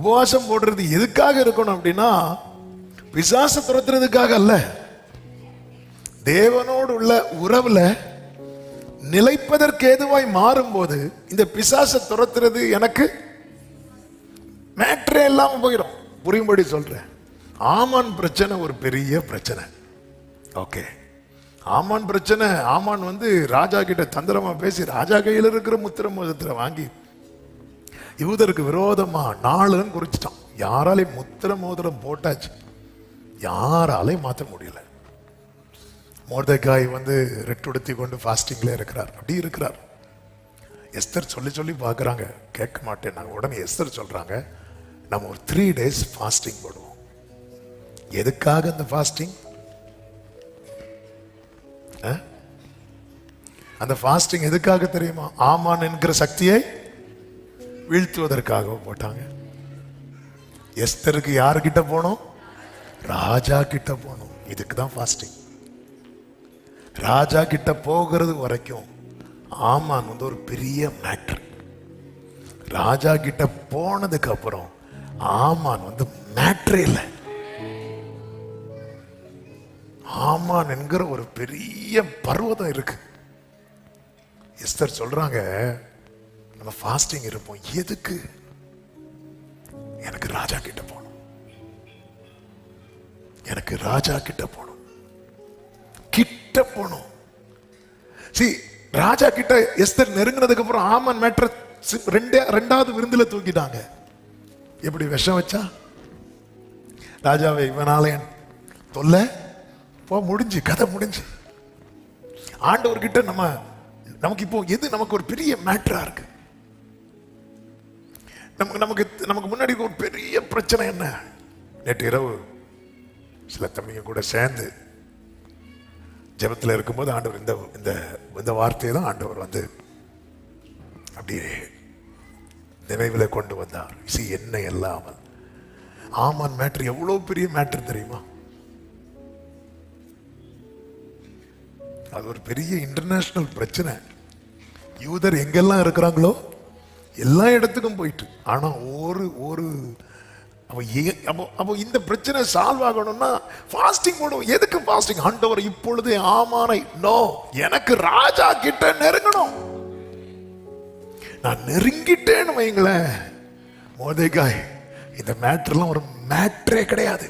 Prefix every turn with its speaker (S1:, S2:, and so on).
S1: உபவாசம் போடுறது எதுக்காக இருக்கணும் அப்படின்னா விசாச துரத்துறதுக்காக அல்ல. தேவனோடு உள்ள உறவுல நிலைப்பதற்கு ஏதுவாய் மாறும்போது இந்த பிசாச துரத்துறது எனக்கு மேட்ரே இல்லாம போயிடும் புரியும்படி சொல்றேன். ஆமான் பிரச்சனை ஒரு பெரிய பிரச்சனை. ஓகே. ஆமான் பிரச்சனை ஆமான் வந்து ராஜா கிட்ட தந்திரமா பேசி ராஜா கையில் இருக்கிற முத்திர மோதத்துல வாங்கி யூதருக்கு விரோதமா நாளுன்னு குறிச்சிட்டான். யாராலையும் முத்திர மோதிரம் போட்டாச்சு. யாராலையும் மாற்ற முடியல. மோர்தக்காய் வந்து ரெட்டுடுத்தி கொண்டு ஃபாஸ்டிங்ல இருக்கிறார். அப்படி இருக்கிறார். எஸ்தர் சொல்லி சொல்லி பார்க்குறாங்க. கேட்க மாட்டேன். நாங்கள் உடனே எஸ்தர் சொல்கிறாங்க நம்ம ஒரு த்ரீ டேஸ் ஃபாஸ்டிங் போடுவோம். எதுக்காக அந்த ஃபாஸ்டிங் அந்த ஃபாஸ்டிங் எதுக்காக தெரியுமா? ஆமான் என்கிற சக்தியை வீழ்த்துவதற்காக போட்டாங்க. எஸ்தருக்கு யாருக்கிட்ட போனோம்? ராஜா கிட்ட போகணும் இதுக்கு தான் ஃபாஸ்டிங் ராஜா கிட்ட போகிறது வரைக்கும் ஆமான் வந்து ஒரு பெரிய மேட்டர் ராஜா கிட்ட போனதுக்கு அப்புறம் ஆமான் வந்து மேட்ரே இல்லை. ஆமான் என்கிற ஒரு பெரிய பர்வதம் இருக்கு. எஸ்தர் சொல்றாங்க நம்ம ஃபாஸ்டிங் இருப்போம். எதுக்கு? எனக்கு ராஜா கிட்ட போகணும். எனக்கு ராஜா கிட்ட போகணும். கிட்ட போகணும். சி ராஜா கிட்ட எஸ்தர் நெருங்கினதுக்கு அப்புறம் ஆமன் மேட்ர ரெண்டே ரெண்டாவது விருந்துல தூக்கிட்டாங்க. எப்படி விஷம் வச்சா? ராஜாவை இவனால என் தொல்ல போ முடிஞ்சு கதை முடிஞ்சு. ஆண்டவர்கிட்ட நம்ம நமக்கு இப்போ எது நமக்கு ஒரு பெரிய மேட்டரா இருக்கு? நமக்கு நமக்கு நமக்கு முன்னாடி ஒரு பெரிய பிரச்சனை என்ன? நேற்று இரவு சில தம்பிங்க கூட சேர்ந்து ஜெபத்தில் இருக்கும்போது ஆண்டவர் இந்த இந்த இந்த வார்த்தையை தான் ஆண்டவர் வந்து அப்படியே நினைவில் கொண்டு வந்தார். சி என்ன இல்லாமல். ஆமான் மேட்ரு எவ்வளோ பெரிய மேட்ரு தெரியுமா? அது ஒரு பெரிய இன்டர்நேஷ்னல் பிரச்சனை. யூதர் எங்கெல்லாம் இருக்கிறாங்களோ எல்லா இடத்துக்கும் போயிட்டு. ஆனால் ஒரு ஒரு அப்போ ஏ- அப்போ அப்போ இந்த பிரச்சனை சால்வ் ஆகணும்னா ஃபாஸ்டிங் போடும் எதுக்கு ஃபாஸ்டிங் ஆண்டவர் இப்பொழுது ஆமானை நோ எனக்கு ராஜா கிட்ட நெருங்கணும். நான் நெருங்கிட்டேன்னு வைங்களேன். மோதைக்காய் இந்த மேட்ருலாம் ஒரு மேட்ரே கிடையாது.